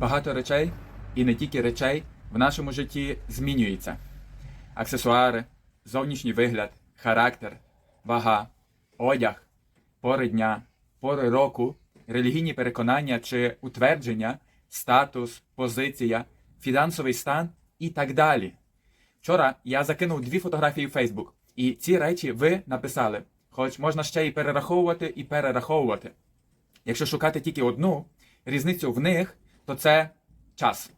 Багато речей, і не тільки речей, в нашому житті змінюється. Аксесуари, зовнішній вигляд, характер, вага, одяг, пори дня, пори року, релігійні переконання чи утвердження, статус, позиція, фінансовий стан і так далі. Вчора я закинув дві фотографії в Фейсбук, і ці речі ви написали, хоч можна ще і перераховувати і перераховувати. Якщо шукати тільки одну різницю в них, то це час.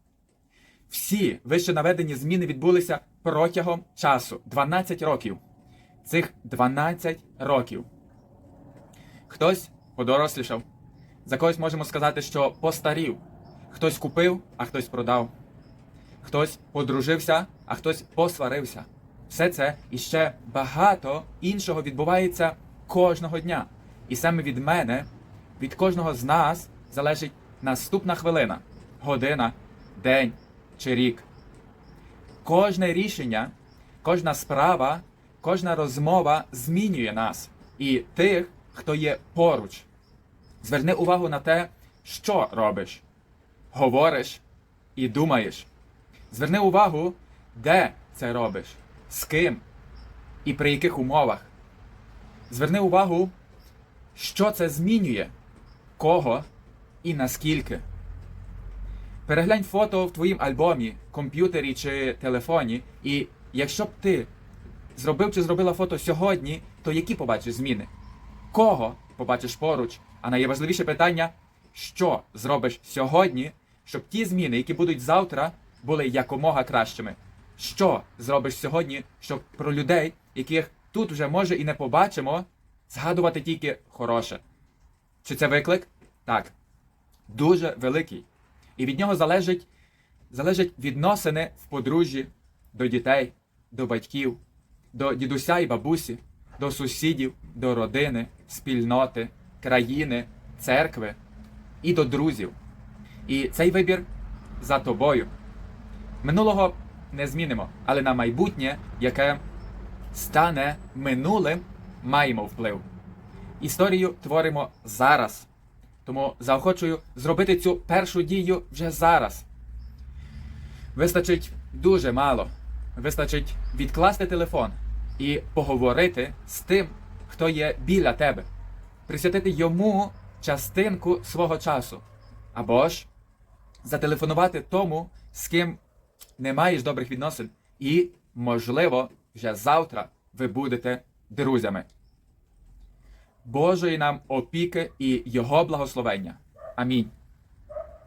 Всі вище наведені зміни відбулися протягом часу 12 років. Цих 12 років. Хтось подорослішав. За когось можемо сказати, що постарів. Хтось купив, а хтось продав. Хтось подружився, а хтось посварився. Все це і ще багато іншого відбувається кожного дня. І саме від мене, від кожного з нас залежить наступна хвилина, година, день чи рік. Кожне рішення, кожна справа, кожна розмова змінює нас і тих, хто є поруч. Зверни увагу на те, що робиш, говориш і думаєш. Зверни увагу, де це робиш, з ким і при яких умовах. Зверни увагу, що це змінює, кого і наскільки. Переглянь фото в твоїм альбомі, комп'ютері чи телефоні, і якщо б ти зробив чи зробила фото сьогодні, то які побачиш зміни? Кого побачиш поруч? А найважливіше питання, що зробиш сьогодні, щоб ті зміни, які будуть завтра, були якомога кращими? Що зробиш сьогодні, щоб про людей, яких тут вже може і не побачимо, згадувати тільки хороше? Чи це виклик? Так. Дуже великий. І від нього залежить, залежать відносини в подружжі до дітей, до батьків, до дідуся і бабусі, до сусідів, до родини, спільноти, країни, церкви і до друзів. І цей вибір за тобою. Минулого не змінимо, але на майбутнє, яке стане минулим, маємо вплив. Історію творимо зараз. Тому заохочую зробити цю першу дію вже зараз. Вистачить дуже мало. Вистачить відкласти телефон і поговорити з тим, хто є біля тебе, присвятити йому частинку свого часу. Або ж зателефонувати тому, з ким не маєш добрих відносин, і, можливо, вже завтра ви будете друзями. Божої нам опіки і Його благословення. Амінь.